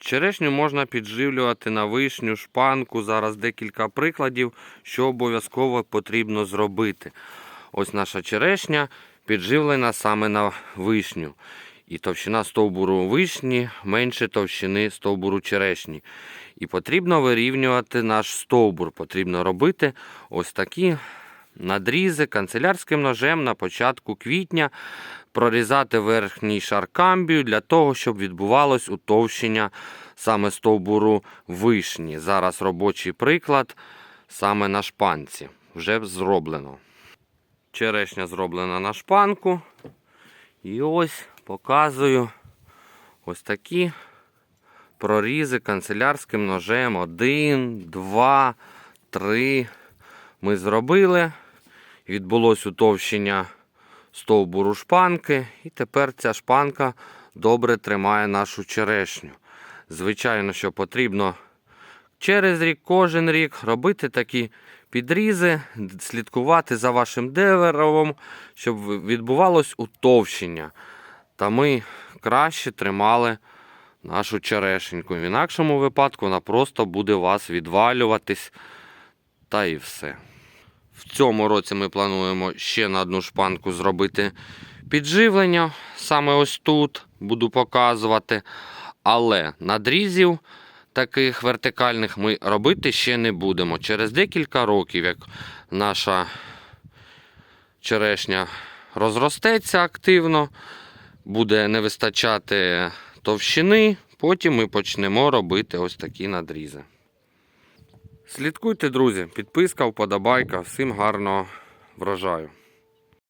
Черешню можна підживлювати на вишню, шпанку. Зараз декілька прикладів, що обов'язково потрібно зробити. Ось наша черешня підживлена саме на вишню. І товщина стовбуру вишні менше товщини стовбуру черешні. І потрібно вирівнювати наш стовбур. Потрібно робити ось такі надрізи канцелярським ножем на початку квітня, прорізати верхній шар камбію для того, щоб відбувалось утовщення саме стовбуру вишні. Зараз робочий приклад саме на шпанці. Вже зроблено. Черешня зроблена на шпанку. І ось показую ось такі прорізи канцелярським ножем. Один, два, три. Ми зробили. Відбулось утовщення стовбуру шпанки. І тепер ця шпанка добре тримає нашу черешню. Звичайно, що потрібно через рік, кожен рік робити такі підрізи, слідкувати за вашим деревом, щоб відбувалось утовщення. Та ми краще тримали нашу черешеньку. В інакшому випадку вона просто буде вас відвалюватись. Та і все. В цьому році ми плануємо ще на одну шпанку зробити підживлення. Саме ось тут буду показувати. Але надрізів таких вертикальних ми робити ще не будемо. Через декілька років, як наша черешня розростеться активно, буде не вистачати товщини, потім ми почнемо робити ось такі надрізи. Слідкуйте, друзі, підписка, вподобайка. Всім гарного врожаю.